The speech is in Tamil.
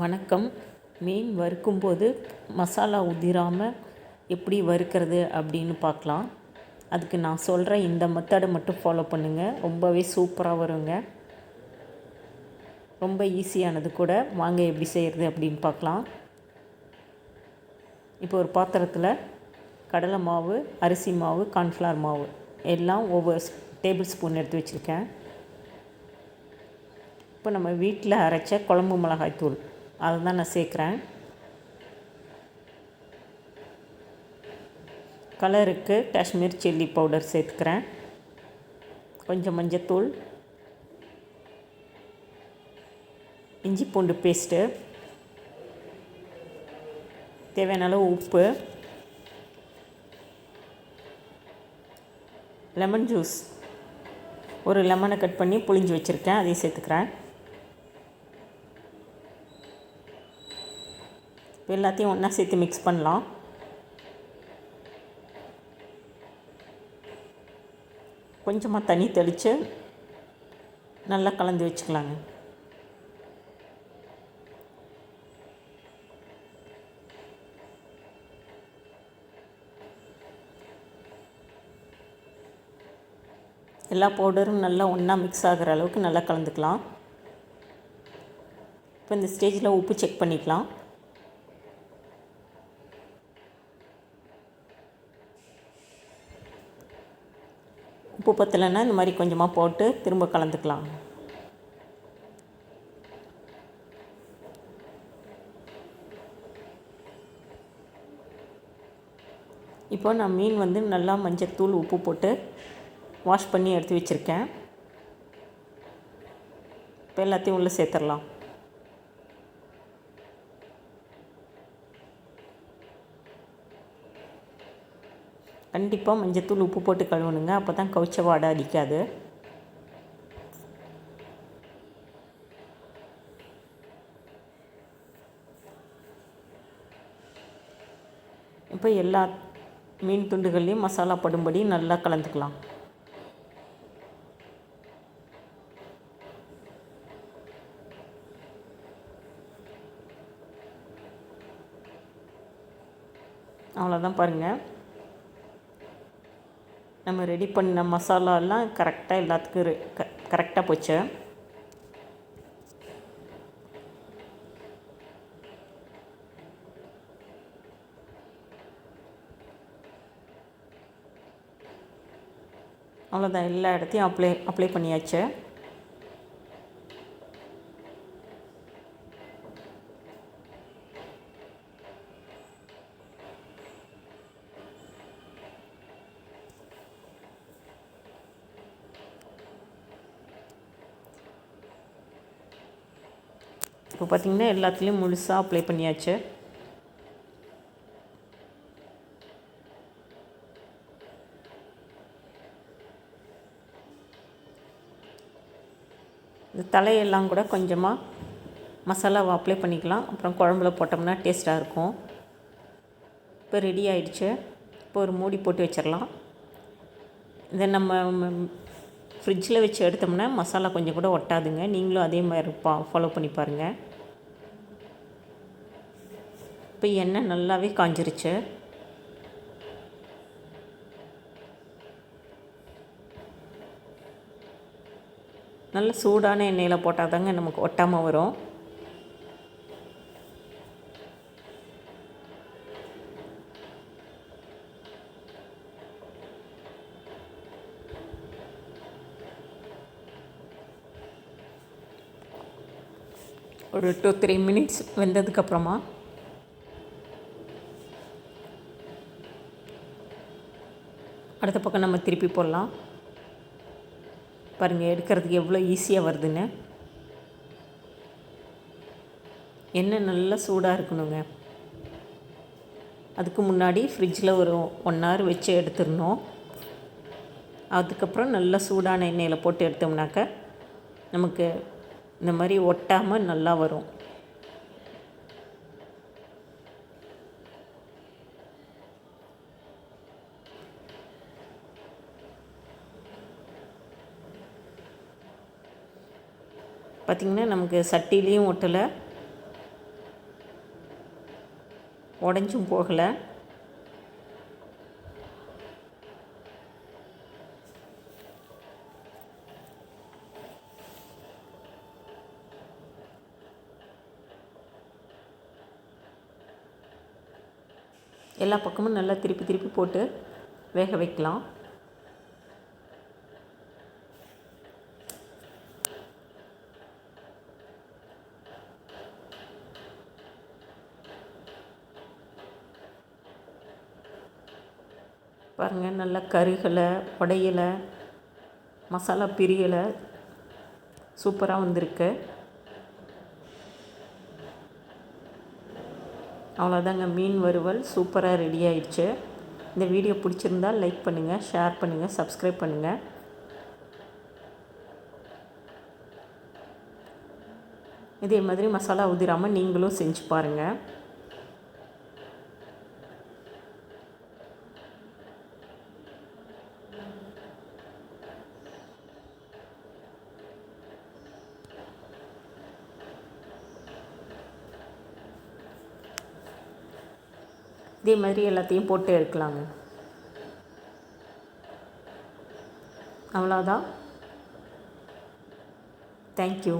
வணக்கம். மீன் வறுக்கும்போது மசாலா உதிராமல் எப்படி வறுக்கிறது அப்படின்னு பார்க்கலாம். அதுக்கு நான் சொல்கிற இந்த மெத்தடை மட்டும் ஃபாலோ பண்ணுங்கள் ரொம்பவே சூப்பராக வருங்க. ரொம்ப ஈஸியானது கூட வாங்க எப்படி செய்கிறது அப்படின்னு பார்க்கலாம். இப்போ ஒரு பாத்திரத்தில் கடலை மாவு அரிசி மாவு கார்ன்ஃப்ளவர் மாவு எல்லாம் ஒவ்வொரு டேபிள் ஸ்பூன் எடுத்து வச்சுருக்கேன். இப்போ நம்ம வீட்டில் அரைச்ச குழம்பு மிளகாய் தூள் அதை தான் நான் சேர்க்குறேன். கலருக்கு காஷ்மீர் சில்லி பவுடர் சேர்த்துக்கிறேன் கொஞ்சம் மஞ்சத்தூள். இஞ்சி பூண்டு பேஸ்ட்டு. தேவையான அளவு உப்பு. Lemon juice. ஒரு லெமனை கட் பண்ணி புளிஞ்சு வச்சுருக்கேன். அதையும் சேர்த்துக்கிறேன். இப்போ எல்லாத்தையும் ஒன்றா சேர்த்து மிக்ஸ் பண்ணலாம். கொஞ்சமாக தண்ணி தெளித்து நல்லா கலந்து வச்சுக்கலாங்க. எல்லா பவுடரும் நல்லா ஒன்றா மிக்ஸ் ஆகிற அளவுக்கு நல்லா கலந்துக்கலாம். இப்போ இந்த ஸ்டேஜில் உப்பு செக் பண்ணிக்கலாம். உப்பு பத்தலைன்னா இந்த மாதிரி கொஞ்சமாக போட்டு திரும்ப கலந்துக்கலாம். இப்போ நான் மீன் வந்து நல்லா மஞ்சத்தூள் உப்பு போட்டு வாஷ் பண்ணி எடுத்து வச்சுருக்கேன். இப்போ எல்லாத்தையும் உள்ளே சேர்த்துடலாம். கண்டிப்பாக மஞ்சத்தூள் உப்பு போட்டு கழுவணுங்க. அப்போ தான் கவுச்ச வாடை அடிக்காது. இப்போ எல்லா மீன் துண்டுகள்லேயும் மசாலா படும்படி நல்லா கலந்துக்கலாம். அவ்வளோதான் பாருங்கள் நம்ம ரெடி பண்ண மசாலாலாம் கரெக்டாக எல்லாத்துக்கும் ரெ க கரெக்டாக போச்சு. அவ்வளோதான் எல்லா இடத்தையும் அப்ளை அப்ளை பண்ணியாச்சு. இப்போ பார்த்திங்கன்னா எல்லாத்துலேயும் முழுசாக அப்ளை பண்ணியாச்சு. இந்த தலையெல்லாம் கூட கொஞ்சமாக மசாலாவை அப்ளை பண்ணிக்கலாம். அப்புறம் குழம்புல போட்டோம்னா டேஸ்ட்டாக இருக்கும். இப்போ ரெடி ஆயிடுச்சு. இப்போ ஒரு மூடி போட்டு வச்சிடலாம். இதை நம்ம ஃப்ரிட்ஜில் வச்சு எடுத்தோம்னா மசாலா கொஞ்சம் கூட ஒட்டாதுங்க. நீங்களும் அதே மாதிரி பா ஃபாலோ பண்ணி பாருங்கள் இப்போ எண்ணெய் நல்லாவே காஞ்சிருச்சு. நல்ல சூடான எண்ணெயில் போட்டால் தாங்க நமக்கு ஒட்டாமல் வரும். ஒரு டூ த்ரீ மினிட்ஸ் வெந்ததுக்கப்புறமா. அடுத்த பக்கம் நம்ம திருப்பி போடலாம். பாருங்கள் எடுக்கிறதுக்கு எவ்வளோ ஈஸியாக வருதுன்னு. எண்ணெய் நல்லா சூடாக இருக்கணுங்க. அதுக்கு முன்னாடி ஃப்ரிட்ஜில் ஒரு ஒன் ஹவர் வச்சு எடுத்துடணும். அதுக்கப்புறம் நல்லா சூடான எண்ணெயில் போட்டு எடுத்தோம்னாக்க நமக்கு இந்த மாதிரி ஒட்டாமல் நல்லா வரும். பார்த்திங்கன்னா நமக்கு சட்டிலையும் ஒட்டலை. உடஞ்சும் போகலை. எல்லா பக்கமும் நல்லா திருப்பி திருப்பி போட்டு வேக வைக்கலாம். பாருங்கள் நல்லா கருகலை உடையலை மசாலா பிரியலை சூப்பராக வந்திருக்கு. அவ்வளோதாங்க மீன் வறுவல் சூப்பராக ரெடி ஆயிடுச்சு. இந்த வீடியோ பிடிச்சிருந்தால் லைக் பண்ணுங்கள் ஷேர் பண்ணுங்கள் சப்ஸ்கிரைப் பண்ணுங்கள் இதே மாதிரி மசாலா உதிராமல் நீங்களும் செஞ்சு பாருங்கள் இதே மாதிரி எல்லாத்தையும் போட்டு எடுக்கலாங்க அவ்வளோதான் தேங்க்யூ